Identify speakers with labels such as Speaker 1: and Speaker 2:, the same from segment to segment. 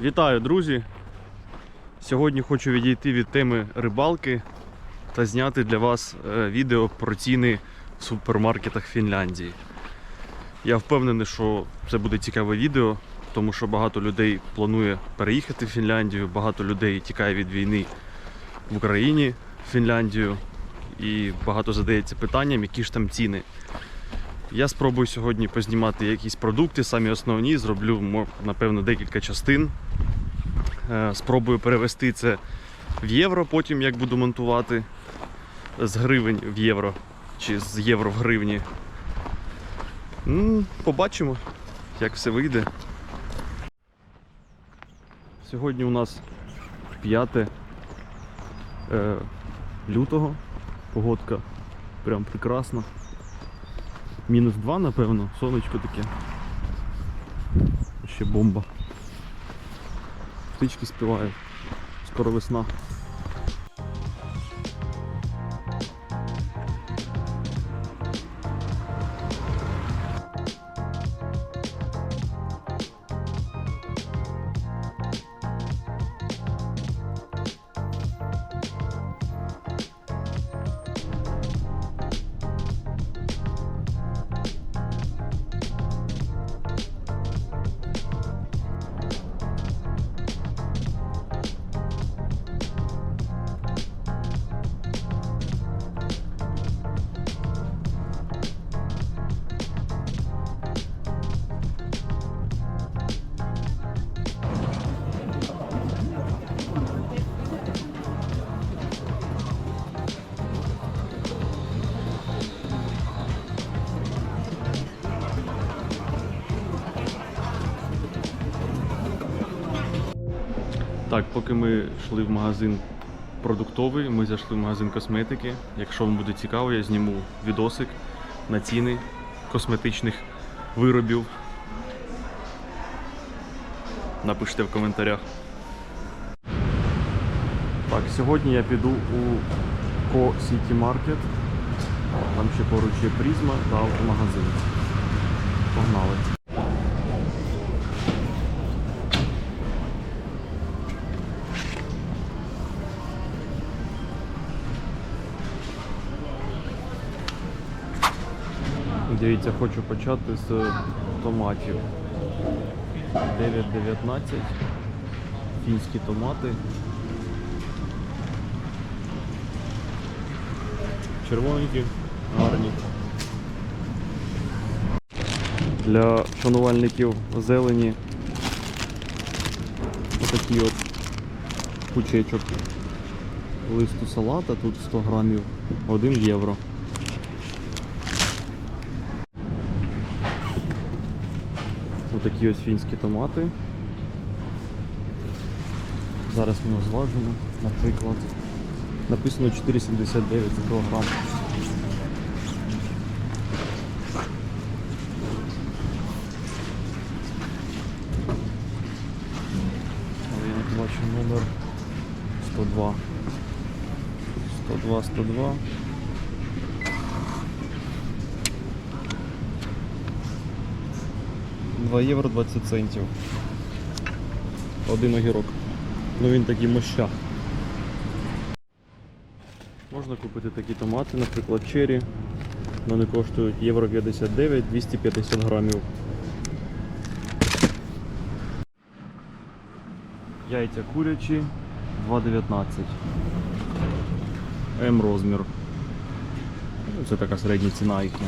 Speaker 1: Вітаю, друзі! Сьогодні хочу відійти від теми рибалки та зняти для вас е, відео про ціни в супермаркетах Фінляндії. Я впевнений, що це буде цікаве відео, тому що багато людей планує переїхати в Фінляндію, багато людей тікає від війни в Україні в Фінляндію і багато задається питанням, які ж там ціни. Я спробую сьогодні познімати якісь продукти, самі основні, зроблю напевно декілька частин. Е, Спробую перевести це в євро, потім як буду монтувати з гривень в євро чи з євро в гривні. Побачимо, як все вийде. Сьогодні у нас 5 е, лютого. Погодка прям прекрасна. Мінус 2, напевно, сонечко таке. Ще бомба. Птички співають. Скоро весна. Так, поки ми йшли в магазин продуктовий, ми зайшли в магазин косметики. Якщо вам буде цікаво, я зніму відосик на ціни косметичних виробів. Напишіть в коментарях. Так, сьогодні я піду у Ко City Market. Там ще поруч є призма та автомагазин. Погнали. Дивіться, хочу почати з томатів. 9,19. Фінські томати. Червоненькі, гарні. Для шанувальників зелені отакий от кучечок листу салата, тут 100 грамів, 1 євро. Отакі ось фінські томати. Зараз ми його зважимо, наприклад. Написано 4,79 за кілограм. Але я не бачу номер 102. 102, 102. Два євро 20 центів. Один огірок. Ну він такий мощах. Можна купити такі томати, наприклад, черрі. Вони коштують євро 59, 250 грамів. Яйця курячі 2,19. М розмір. Ну, Це така середня ціна їхня.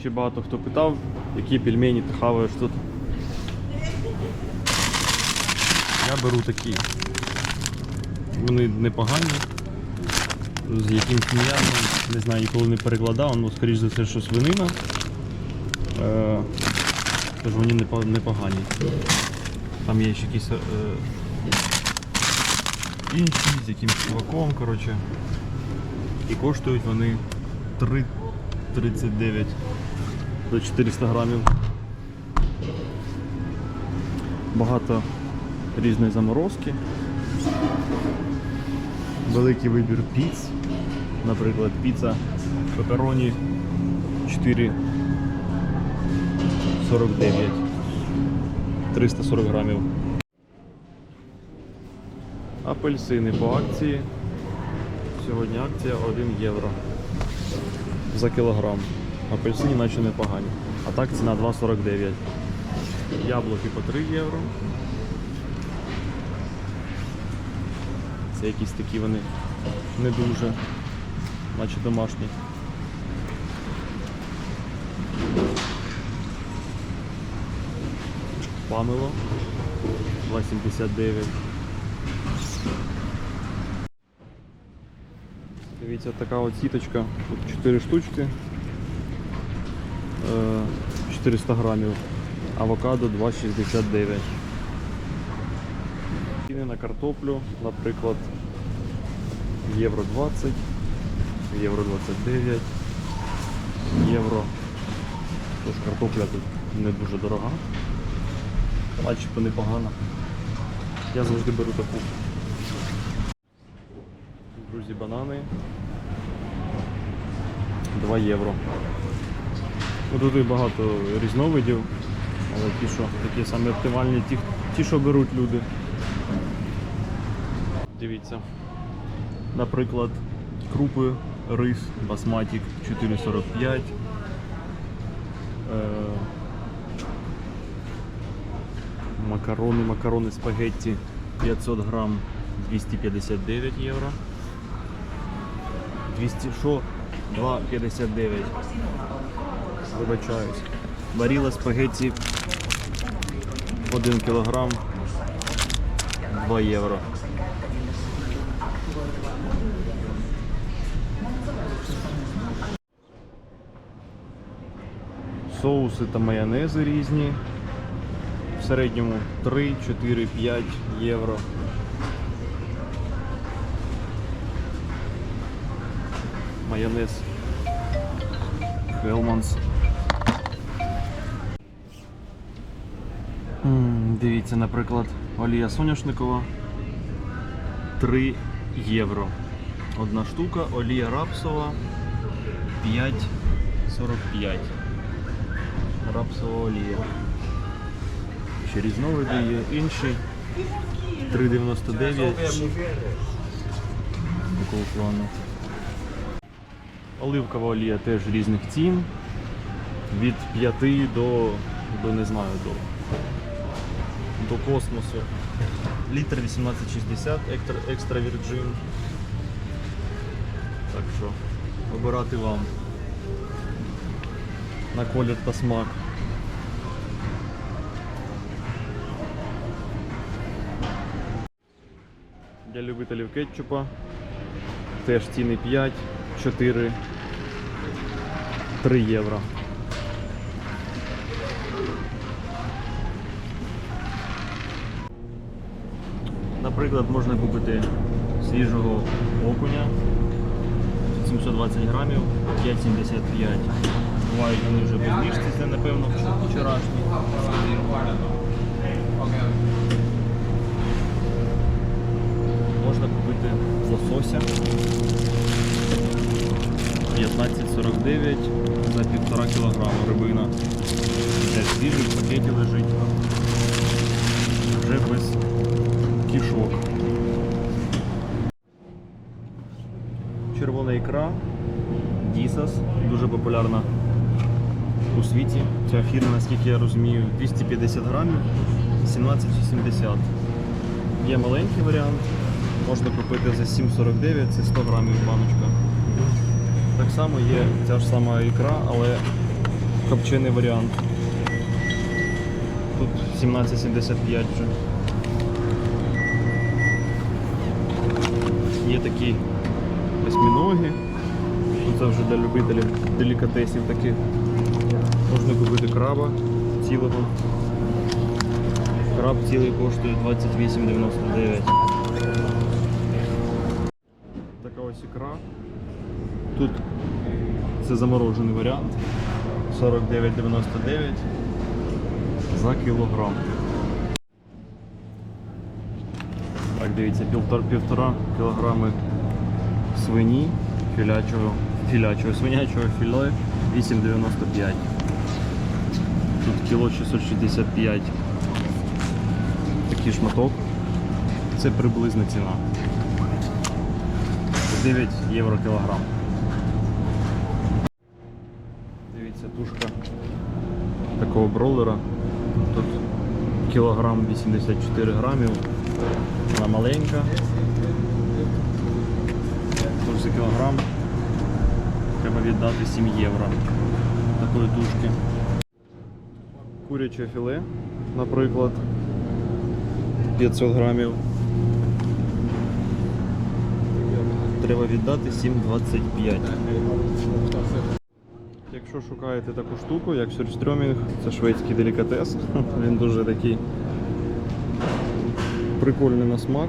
Speaker 1: Ще багато хто питав, які пельмені ти хаваєш тут. Я беру такі. Вони непогані. З якимсь м'ясом, не знаю, ніколи не перекладав, але скоріш за все, що свинина. Е, тож вони непо- непогані. Там є ще якісь е, інші з якимсь чуваком, коротше. І коштують вони 3,39 до 400 грамів. Багато різної заморозки. Великий вибір піц. Наприклад, піца пепероні 4,49. 340 грамів. Апельсини по акції. Сьогодні акція 1 євро за кілограм. Апельсини наче непогані. А так ціна 2,49. Яблуки по 3 євро. Це якісь такі вони не дуже, наче домашні. Памело 2,79. Дивіться, така от сіточка, тут 4 штучки, 400 грамів, авокадо 2,69. Ціни на картоплю, наприклад, євро 20, євро 29, євро. Тож картопля тут не дуже дорога, начебто непогана. Я завжди беру таку. Друзі, банани 2 євро. Тут багато різновидів, але ті, що такі самі оптимальні, ті, ті, що беруть люди. Дивіться. Наприклад, крупи, рис, басматік 4,45. Е, макарони, макарони спагетті 500 грам 259 євро. 200 що? 2,59. Вибачаюсь. Баріла спагетті 1 кілограм 2 євро. Соуси та майонези різні. В середньому 3, 4, 5 євро. Майонез Хелманс. Дивіться, наприклад, олія соняшникова 3 євро. Одна штука, олія рапсова 5,45. Рапсова олія. Ще різновиди є інші. 3,99. Такого плану. Оливкова олія теж різних цін. Від 5 до, до не знаю, до, до космосу. Літр 1860 екстра, вірджин. Так що обирати вам на колір та смак. Для любителів кетчупа теж ціни 5, 4, 3 євро. Наприклад, можна купити свіжого окуня 720 грамів, 5,75. Бувають вони вже без ніжці, це напевно вчорашні. Можна купити лосося 15,49 за 1,5 кг рибина. Де свіжий в пакеті лежить. Вже без кішок. Червона ікра Дісас, дуже популярна у світі. Ця фірма, наскільки я розумію, 250 грамів, 17,80. Є маленький варіант, можна купити за 7,49, це 100 грамів баночка. Так само є ця ж сама ікра, але копчений варіант. Тут 17,75 вже. Є такі осьміноги. Це вже для любителів делікатесів таких. Можна купити краба цілого. Краб цілий коштує 28,99. Така ось ікра. Тут це заморожений варіант. 49,99 за кілограм. Так, дивіться, півтора, півтора кілограми свині філячого, філячого свинячого філе 8,95. Тут кіло 665 такий шматок. Це приблизна ціна. 9 євро кілограм. Дивіться, тушка такого бролера. Тут кілограм 84 грамів. Вона маленька. Тут за кілограм треба віддати 7 євро такої тушки. Куряче філе, наприклад, 500 грамів. Треба віддати 7,25. Якщо шукаєте таку штуку, як сюрстрьомінг, це шведський делікатес. Він дуже такий прикольний на смак.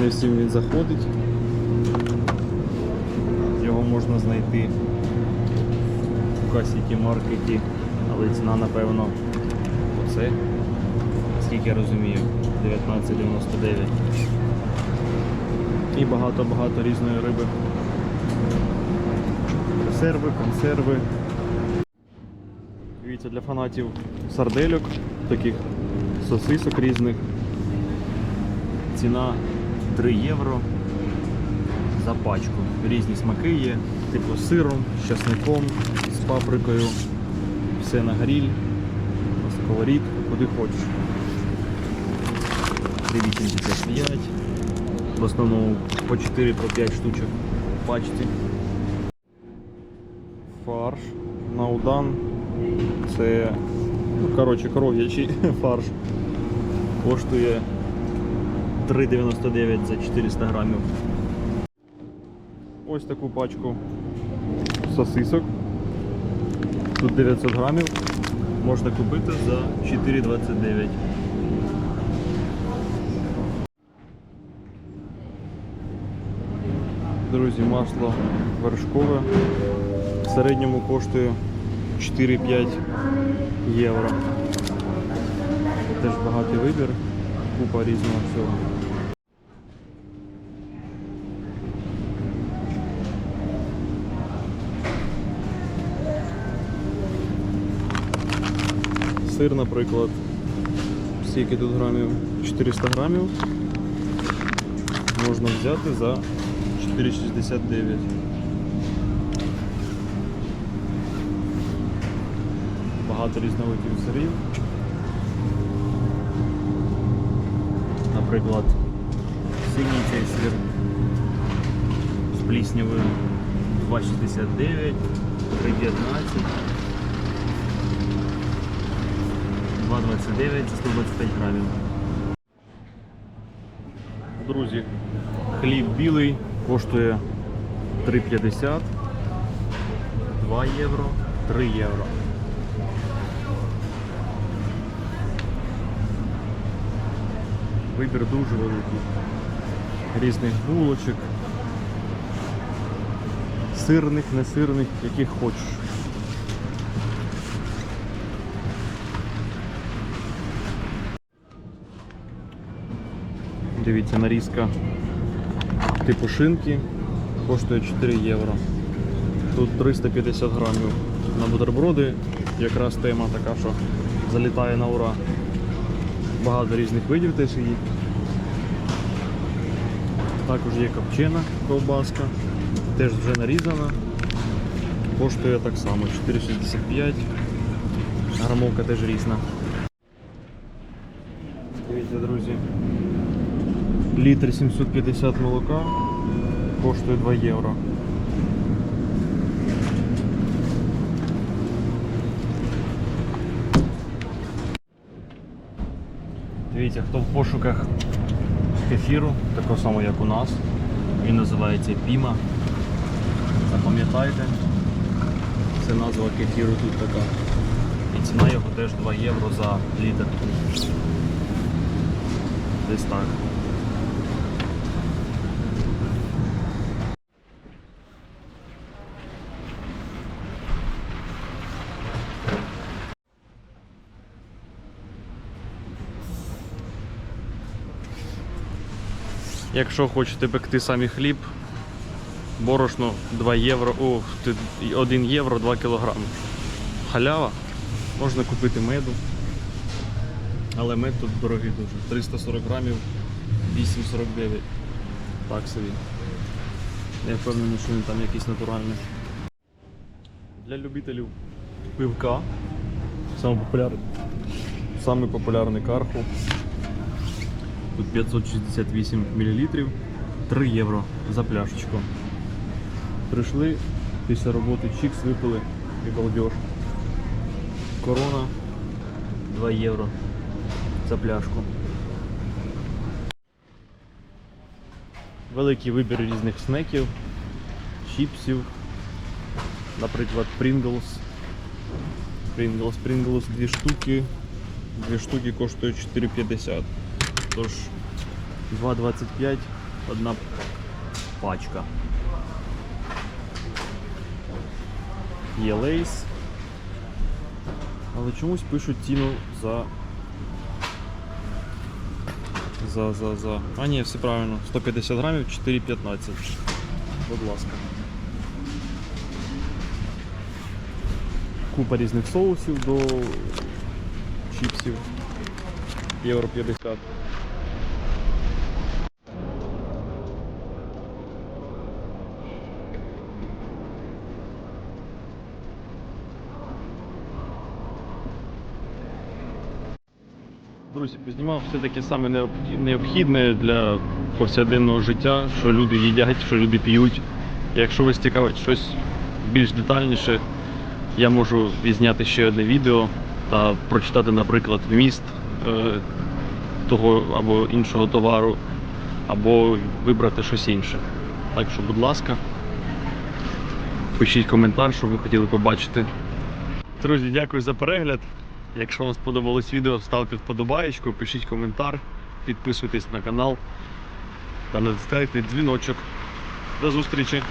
Speaker 1: Не всім він заходить. Його можна знайти в касіті маркеті, але ціна, напевно, оце, скільки я розумію, 19,99. І багато-багато різної риби. Консерви, консерви. Дивіться, для фанатів сардельок, таких сосисок різних. Ціна 3 євро за пачку. Різні смаки є, типу з сиром, з часником, з паприкою. Все на на сковорідку, куди хочеш. 3,85. В основному по 4-5 штучок пачці. Фарш наудан. Це, ну, коротше, коров'ячий фарш. Коштує 3,99 за 400 грамів. Ось таку пачку сосисок. Тут 900 грамів. Можна купити за 4,29. Друзі, масло вершкове в середньому коштує 4-5 євро. Теж багатий вибір, купа різного всього. Сир, наприклад, скільки тут грамів? 400 грамів можна взяти за 4,69. Багато різновидів сирів. Наприклад, синій цей сир з пліснявою 2,69, 3,19, 2,29 це 125 грамів. Друзі, хліб білий коштує 3,50, 2 євро, 3 євро. Вибір дуже великий. Різних булочок. Сирних, несирних, яких хочеш. Дивіться, нарізка типу шинки коштує 4 євро. Тут 350 грамів на бутерброди. Якраз тема така, що залітає на ура. Багато різних видів теж її. Також є копчена ковбаска, теж вже нарізана. Коштує так само 4,65. Грамовка теж різна. Дивіться, друзі. Літр 750 молока коштує 2 євро. Дивіться, хто в пошуках кефіру, такого самого як у нас. Він називається Піма. Запам'ятайте, це назва кефіру тут така. І ціна його теж 2 євро за літр. Десь так. Якщо хочете пекти самі хліб, борошно 2 євро, о, 1 євро 2 кілограми. Халява, можна купити меду. Але мед тут дорогий дуже. 340 грамів, 8,49. Так собі. Я впевнений, що він там якийсь натуральний. Для любителів пивка. Саме популярний. Самий популярний карху. Тут 568 мл, 3 євро за пляшечку. Прийшли після роботи чікс випили і балдеж. Корона 2 євро за пляшку. Великий вибір різних снеків, чіпсів, наприклад, Pringles. Pringles, Pringles дві штуки. Дві штуки коштують 4,50. Тож 2,25 одна пачка. Є лейс. Але чомусь пишуть ціну за. За, за, за. А ні, все правильно. 150 грамів 4,15. Будь ласка. Купа різних соусів до чіпсів. Євро 50. Друзі, познімав все таке саме необхідне для повсякденного життя, що люди їдять, що люди п'ють. Якщо вас цікавить щось більш детальніше, я можу відзняти ще одне відео та прочитати, наприклад, вміст е, того або іншого товару, або вибрати щось інше. Так що, будь ласка, пишіть коментар, що ви хотіли побачити. Друзі, дякую за перегляд. Якщо вам сподобалось відео, ставте вподобаєчку, пишіть коментар, підписуйтесь на канал та натискайте дзвіночок. До зустрічі!